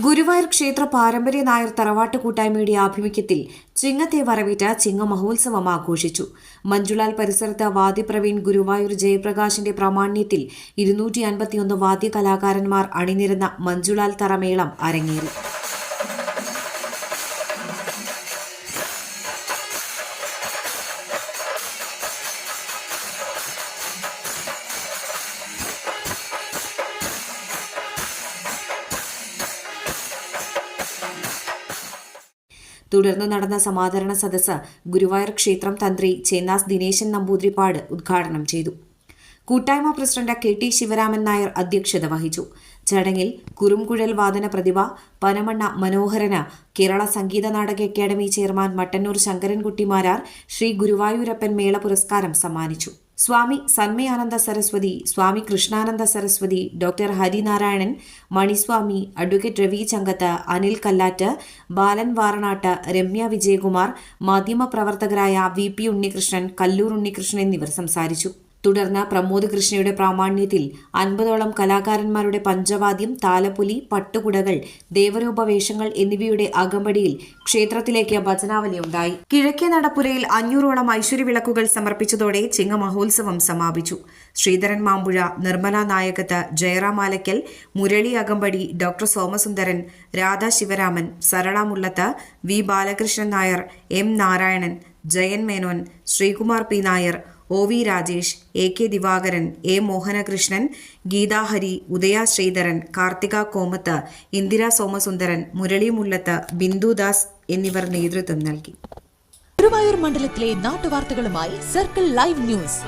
Guruvayur ക്ഷേത്ര പാരമ്പര്യ നായർ തറവാട്ട് കൂട്ടായ്മയുടെ ആഭിമുഖ്യത്തിൽ ചിങ്ങത്തെ വരവേറ്റ ചിങ്ങ മഹോത്സവം ആഘോഷിച്ചു. മഞ്ജുളാൽ പരിസരത്ത് വാദ്യപ്രവീൺ ഗുരുവായൂർ ജയപ്രകാശിന്റെ പ്രാമാണ്യത്തിൽ ഇരുന്നൂറ്റി അൻപത്തിയൊന്ന് വാദ്യ കലാകാരന്മാർ അണിനിരന്ന മഞ്ജുലാൽ തറമേളം അരങ്ങേറി. തുടർന്ന് നടന്ന സമാദരണ സദസ്സ് ഗുരുവായൂർ ക്ഷേത്രം തന്ത്രി ചേന്നാസ് ദിനേശൻ നമ്പൂതിരിപ്പാട് ഉദ്ഘാടനം ചെയ്തു. കൂട്ടായ്മ president K T Sivaraman Nair അധ്യക്ഷത വഹിച്ചു. ചടങ്ങിൽ കുറുംകുഴൽ വാദന പ്രതിഭ പനമണ്ണ മനോഹരന് കേരള സംഗീത നാടക അക്കാദമി ചെയർമാൻ മട്ടന്നൂർ ശങ്കരൻകുട്ടിമാരാർ ശ്രീ ഗുരുവായൂരപ്പൻ മേള പുരസ്കാരം സമ്മാനിച്ചു. സ്വാമി സന്മയാനന്ദ സരസ്വതി സ്വാമി കൃഷ്ണാനന്ദ സരസ്വതി ഡോക്ടർ ഹരിനാരായണൻ മണിസ്വാമി അഡ്വക്കേറ്റ് രവി ചങ്കത്ത് അനിൽ കല്ലാറ്റ് ബാലൻ വാറനാട്ട് രമ്യ വിജയകുമാർ മാധ്യമപ്രവർത്തകരായ വി പി ഉണ്ണികൃഷ്ണൻ കല്ലൂർ ഉണ്ണികൃഷ്ണൻ എന്നിവർ സംസാരിച്ചു. തുടർന്ന് പ്രമോദ് കൃഷ്ണയുടെ പ്രാമാണ്യത്തിൽ അൻപതോളം കലാകാരന്മാരുടെ പഞ്ചവാദ്യം താലപ്പൊലി പട്ടുകുടകൾ ദേവരൂപവേഷങ്ങൾ എന്നിവയുടെ അകമ്പടിയിൽ ക്ഷേത്രത്തിലേക്ക് ഭജനാവലി ഉണ്ടായി കിഴക്കേ നടപ്പുരയിൽ അഞ്ഞൂറോളം ഐശ്വര്യ വിളക്കുകൾ സമർപ്പിച്ചതോടെ ചിങ്ങ മഹോത്സവം സമാപിച്ചു. ശ്രീധരൻ മാമ്പുഴ നിർമ്മല നായകത്ത് ജയറാം ആലക്കൽ മുരളി അകമ്പടി doctor Somasundaran Radha Sivaraman Sarala Mullath V. Balakrishnan Nair M. Narayanan Jayan Menon Sreekumar P. Nair O V Rajesh A K Divakaran A Mohanakrishnan Geethahari Udaya Sreedharan Karthika Komath Indira Somasundaran Murali Mullath Bindudas എന്നിവർ നേതൃത്വം നൽകി. ഗുരുവായൂർ മണ്ഡലത്തിലെ നാട്ടുവാർത്തകളുമായി circle live news.